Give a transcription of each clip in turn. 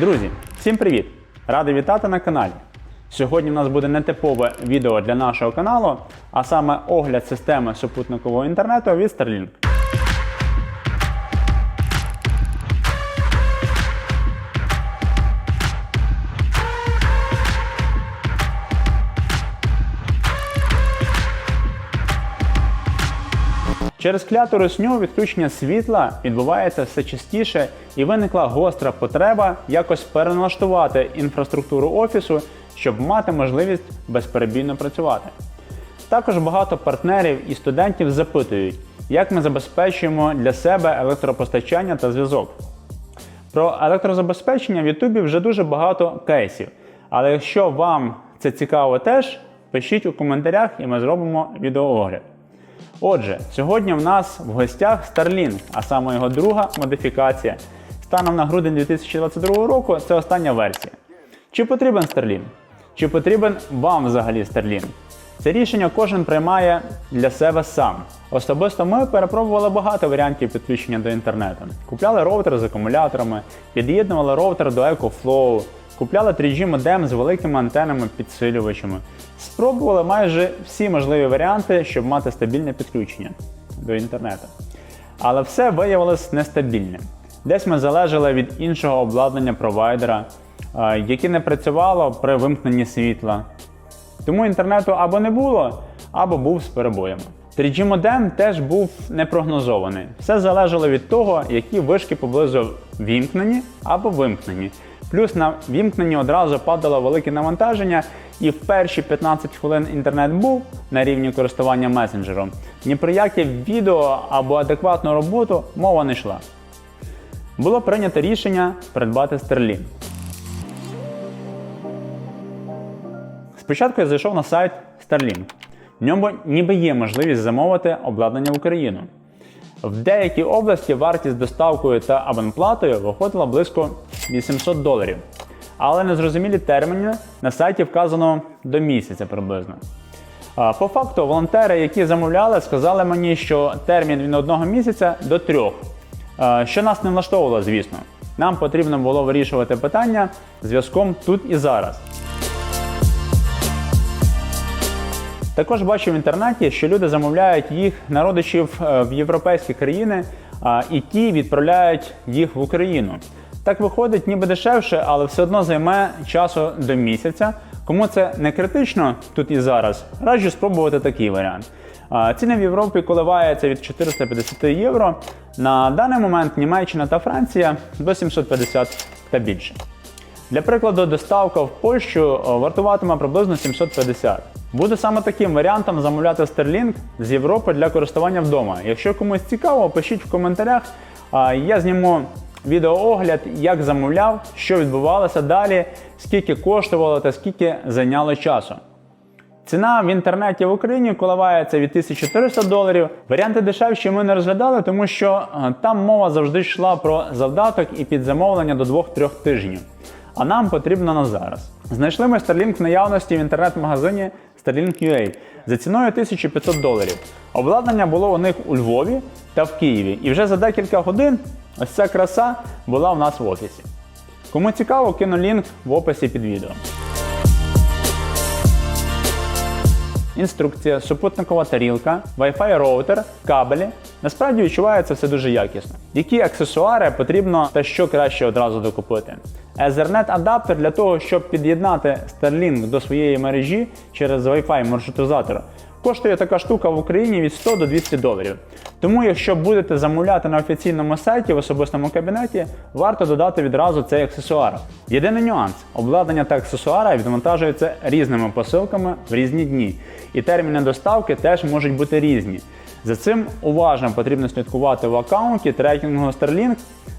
Друзі, всім привіт! Радий вітати на каналі. Сьогодні в нас буде нетипове відео для нашого каналу, а саме огляд системи супутникового інтернету від Starlink. Через кляту русню відключення світла відбувається все частіше і виникла гостра потреба якось переналаштувати інфраструктуру офісу, щоб мати можливість безперебійно працювати. Також багато партнерів і студентів запитують, як ми забезпечуємо для себе електропостачання та зв'язок. Про електрозабезпечення в Ютубі вже дуже багато кейсів. Але якщо вам це цікаво теж, пишіть у коментарях і ми зробимо відеоогляд. Отже, сьогодні в нас в гостях Starlink, а саме його друга модифікація. Станом на грудень 2022 року це остання версія. Чи потрібен Starlink? Чи потрібен вам взагалі Starlink? Це рішення кожен приймає для себе сам. Особисто ми перепробували багато варіантів підключення до інтернету. Купляли роутер з акумуляторами, під'єднували роутер до EcoFlow, купляли 3G модем з великими антенами підсилювачами. Спробували майже всі можливі варіанти, щоб мати стабільне підключення до інтернету. Але все виявилось нестабільним. Десь ми залежали від іншого обладнання провайдера, е, яке не працювало при вимкненні світла. Тому інтернету або не було, або був з перебоями. 3G модем теж був непрогнозований. Все залежало від того, які вишки поблизу вімкнені або вимкнені. Плюс на вімкненні одразу падало велике навантаження, і в перші 15 хвилин інтернет був на рівні користування месенджером. Ні про яке відео або адекватну роботу мова не йшла. Було прийнято рішення придбати Starlink. Спочатку я зайшов на сайт Starlink. В ньому ніби є можливість замовити обладнання в Україну. В деякій області вартість доставкою та абонплатою виходила близько 800 доларів. Але незрозумілі терміни на сайті вказано до місяця приблизно. По факту, волонтери, які замовляли, сказали мені, що термін від одного місяця до трьох. Що нас не влаштовувало, звісно. Нам потрібно було вирішувати питання зв'язком тут і зараз. Також бачу в інтернеті, що люди замовляють їх на родичів е, в європейські країни, і ті відправляють їх в Україну. Так виходить, ніби дешевше, але все одно займе часу до місяця. Кому це не критично тут і зараз, раджу спробувати такий варіант. Ціни в Європі коливаються від 450 євро. На даний момент Німеччина та Франція до 750 та більше. Для прикладу, доставка в Польщу вартуватиме приблизно 750. Буду саме таким варіантом замовляти Starlink з Європи для користування вдома. Якщо комусь цікаво, пишіть в коментарях. Я зніму відеоогляд, як замовляв, що відбувалося далі, скільки коштувало та скільки зайняло часу. Ціна в інтернеті в Україні коливається від 1400 доларів. Варіанти дешевші ми не розглядали, тому що там мова завжди йшла про завдаток і підзамовлення до 2-3 тижнів. А нам потрібно на зараз. Знайшли ми Starlink в наявності в інтернет-магазині Starlink.ua за ціною 1500 доларів. Обладнання було у них у Львові та в Києві. І вже за декілька годин ось ця краса була у нас в офісі. Кому цікаво, кину лінк в описі під відео. Інструкція, супутникова тарілка, Wi-Fi роутер, кабелі. Насправді відчувається все дуже якісно. Які аксесуари потрібно та що краще одразу докупити? Ethernet адаптер для того, щоб під'єднати Starlink до своєї мережі через Wi-Fi маршрутизатор. Коштує така штука в Україні від 100 до 200 доларів. Тому, якщо будете замовляти на офіційному сайті в особистому кабінеті, варто додати відразу цей аксесуар. Єдиний нюанс: обладнання та аксесуари відвантажуються різними посилками в різні дні, і терміни доставки теж можуть бути різні. За цим уважно потрібно слідкувати в аккаунті трекінгу Starlink,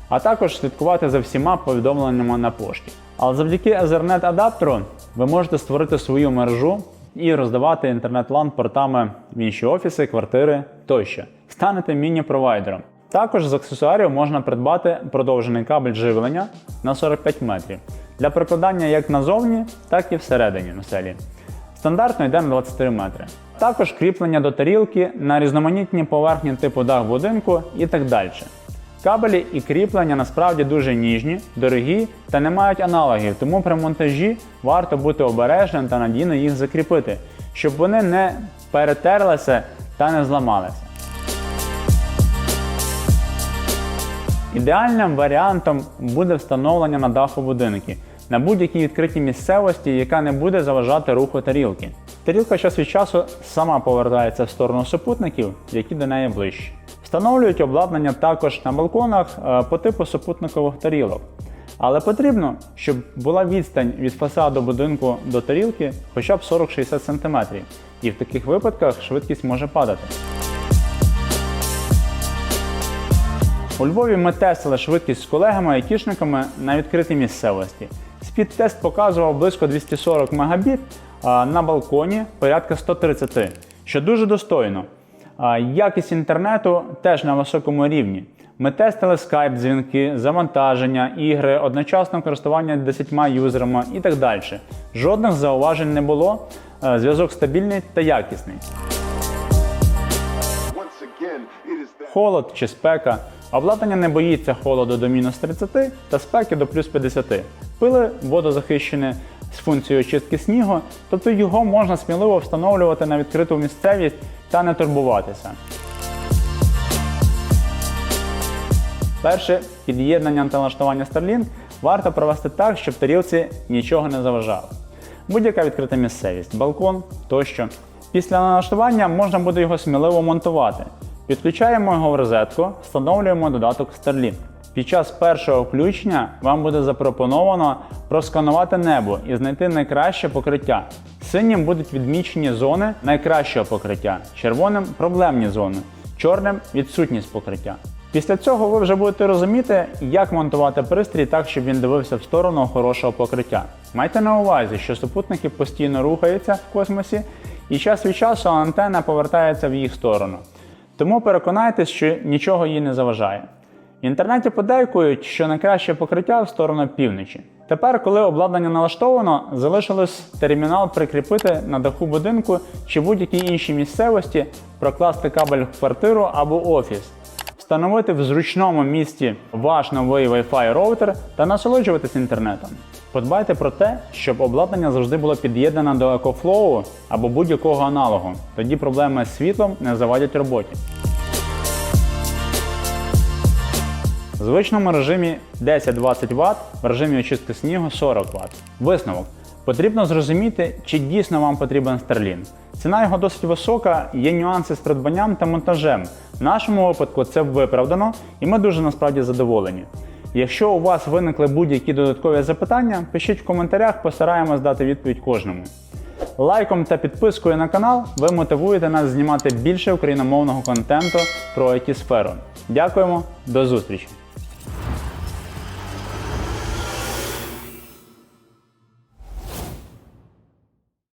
а також слідкувати за всіма повідомленнями на пошті. Але завдяки Ethernet адаптеру ви можете створити свою мережу і роздавати інтернет-лан портами в інші офіси, квартири тощо. Станете міні-провайдером. Також з аксесуарів можна придбати продовжений кабель живлення на 45 метрів для прикладання як назовні, так і всередині оселі. Стандартно йде на 23 метри. Також кріплення до тарілки на різноманітні поверхні типу дах будинку і так далі. Кабелі і кріплення насправді дуже ніжні, дорогі та не мають аналогів, тому при монтажі варто бути обережним та надійно їх закріпити, щоб вони не перетерлися та не зламалися. Ідеальним варіантом буде встановлення на даху будинки на будь-якій відкритій місцевості, яка не буде заважати руху тарілки. Тарілка час від часу сама повертається в сторону супутників, які до неї ближчі. Встановлюють обладнання також на балконах е, по типу супутникових тарілок. Але потрібно, щоб була відстань від фасаду будинку до тарілки хоча б 40-60 см, і в таких випадках швидкість може падати. У Львові ми тестили швидкість з колегами-айтішниками на відкритій місцевості. Спідтест показував близько 240 Мбіт, а на балконі порядка 130, що дуже достойно. Якість інтернету теж на високому рівні. Ми тестили скайп, дзвінки, завантаження, ігри, одночасне користування 10 юзерами і так далі. Жодних зауважень не було. Е, Зв'язок стабільний та якісний. Холод чи спека. Обладнання не боїться холоду до мінус 30 та спеки до плюс 50. Пили водозахищене з функцією очистки снігу, тобто його можна сміливо встановлювати на відкриту місцевість та не турбуватися. Перше під'єднання та налаштування Starlink варто провести так, щоб тарілці нічого не заважало. Будь-яка відкрита місцевість, балкон тощо. Після налаштування можна буде його сміливо монтувати. Підключаємо його в розетку, встановлюємо додаток Starlink. Під час першого включення вам буде запропоновано просканувати небо і знайти найкраще покриття. Синім будуть відмічені зони найкращого покриття, червоним проблемні зони, чорним відсутність покриття. Після цього ви вже будете розуміти, як монтувати пристрій так, щоб він дивився в сторону хорошого покриття. Майте на увазі, що супутники постійно рухаються в космосі, і час від часу антенна повертається в їх сторону. Тому переконайтесь, що нічого їй не заважає. В інтернеті подейкують, що найкраще покриття в сторону півночі. Тепер, коли обладнання налаштовано, залишилось термінал прикріпити на даху будинку чи будь-якій іншій місцевості, прокласти кабель в квартиру або офіс, встановити в зручному місці ваш новий Wi-Fi роутер та насолоджуватись інтернетом. Подбайте про те, щоб обладнання завжди було під'єднане до EcoFlow або будь-якого аналогу. Тоді проблеми з світлом не завадять роботі. В звичному режимі 10-20 Вт, в режимі очистки снігу 40 Вт. Висновок. Потрібно зрозуміти, чи дійсно вам потрібен Starlink. Ціна його досить висока, є нюанси з придбанням та монтажем. В нашому випадку це виправдано, і ми дуже насправді задоволені. Якщо у вас виникли будь-які додаткові запитання, пишіть в коментарях, постараємось дати відповідь кожному. Лайком та підпискою на канал ви мотивуєте нас знімати більше україномовного контенту про it сферу Дякуємо, до зустрічі!